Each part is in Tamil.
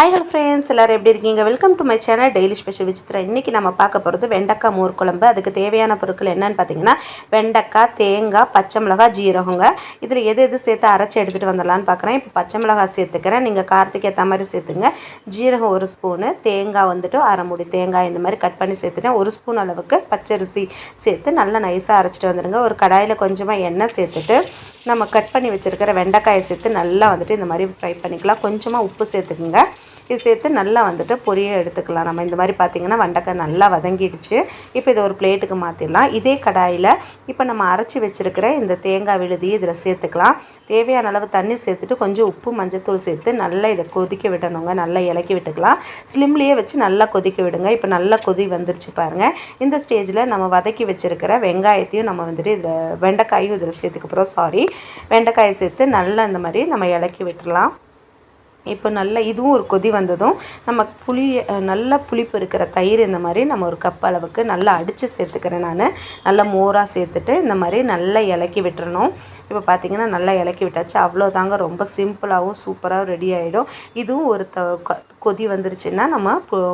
ஹாய் ஹலோ ஃப்ரெண்ட்ஸ் எல்லோரும் எப்படி இருக்கீங்க? Welcome to my channel daily special விசித்திரம் இன்றைக்கி நம்ம பார்க்க போகிறது வெண்டைக்காய் மோர் குழம்பு. அதுக்கு தேவையான பொருட்கள் என்னென்னு பார்த்தீங்கன்னா வெண்டைக்காய் தேங்காய் பச்சை மிளகாய் ஜீரகங்க. இதில் எது எது சேர்த்து அரைச்சி எடுத்துகிட்டு வந்துடலான்னு பார்க்குறேன். இப்போ பச்சை மிளகாய் சேர்த்துக்கிறேன். நீங்கள் காரத்துக்கு ஏற்ற மாதிரி சேர்த்துங்க. ஜீரகம் ஒரு ஸ்பூனு தேங்காய் வந்துட்டு அரை மூடி தேங்காய் இந்த மாதிரி கட் பண்ணி சேர்த்துட்டேன். ஒரு ஸ்பூன் அளவுக்கு பச்சரிசி சேர்த்து நல்லா நைஸாக அரைச்சிட்டு வந்துடுங்க. ஒரு கடாயில் கொஞ்சமாக எண்ணெய் சேர்த்துட்டு நம்ம கட் பண்ணி வச்சுருக்கிற வெண்டைக்காயை சேர்த்து நல்லா வந்துட்டு இந்த மாதிரி ஃப்ரை பண்ணிக்கலாம். கொஞ்சமாக உப்பு சேர்த்துக்குங்க. இது சேர்த்து நல்லா வந்துட்டு பொரிய எடுத்துக்கலாம். நம்ம இந்த மாதிரி பார்த்திங்கன்னா வெண்டைக்காய் நல்லா வதங்கிடுச்சு. இப்போ இதை ஒரு பிளேட்டுக்கு மாற்றிடலாம் இதே கடாயில் இப்போ நம்ம அரைச்சி வச்சுருக்கிற இந்த தேங்காய் விழுதி இதில் சேர்த்துக்கலாம். தேவையான அளவு தண்ணி சேர்த்துட்டு கொஞ்சம் உப்பு மஞ்சத்தூள் சேர்த்து நல்லா இதை கொதிக்க விடணுங்க. நல்லா இலக்கி விட்டுக்கலாம். ஸ்லிம்லேயே வச்சு நல்லா கொதிக்க விடுங்க. இப்போ நல்லா கொதி வந்துருச்சு பாருங்கள் இந்த ஸ்டேஜில் நம்ம வதக்கி வச்சுருக்கிற வெங்காயத்தையும் நம்ம வந்துட்டு இதில் வெண்டைக்காயும் இதில் சேர்த்துக்கப்புறம் சாரி வெண்டைக்காயை சேர்த்து நல்லா இந்த மாதிரி நம்ம இலக்கி விட்டுடலாம் இப்போ நல்லா இதுவும் ஒரு கொதி வந்ததும் நம்ம புளி நல்லா புளிப்பு இருக்கிற தயிர் இந்த மாதிரி நம்ம ஒரு கப் அளவுக்கு நல்லா அடித்து சேர்த்துக்கிறேன் நான். நல்லா மோராக சேர்த்துட்டு இந்த மாதிரி நல்லா இலக்கி விட்டுறணும். இப்போ பார்த்தீங்கன்னா நல்லா இலக்கி விட்டாச்சு. அவ்வளோதாங்க. ரொம்ப சிம்பிளாகவும் சூப்பராக ரெடி ஆகிடும் இதுவும் ஒரு த கொ- கொதி வந்துருச்சுன்னா நம்ம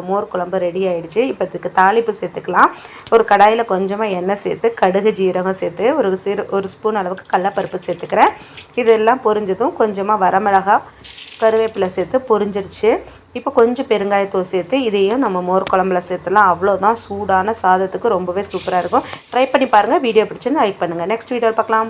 மோர் குழம்பு ரெடி ஆகிடுச்சு இப்போ இதுக்கு தாளிப்பு சேர்த்துக்கலாம். ஒரு கடாயில் கொஞ்சமாக எண்ணெய் சேர்த்து கடுகு ஜீரகம் சேர்த்து ஒரு சிறு ஒரு ஸ்பூன் அளவுக்கு கடலப்பருப்பு சேர்த்துக்கிறேன். இதெல்லாம் பொரிஞ்சதும் கொஞ்சமாக வரமிளகா கருவேப்பிலை சேர்த்து பொரிஞ்சிருச்சு. இப்போ கொஞ்சம் பெருங்காயத்தூள் சேர்த்து இதையும் நம்ம மோர் குழம்புல சேர்த்துலாம் அவ்வளோதான் சூடான சாதத்துக்கு ரொம்பவே சூப்பராக இருக்கும். ட்ரை பண்ணி பாருங்கள் வீடியோ பிடிச்சுன்னு லைக் பண்ணுங்கள் நெக்ஸ்ட் வீடியோவில் பார்க்கலாம்.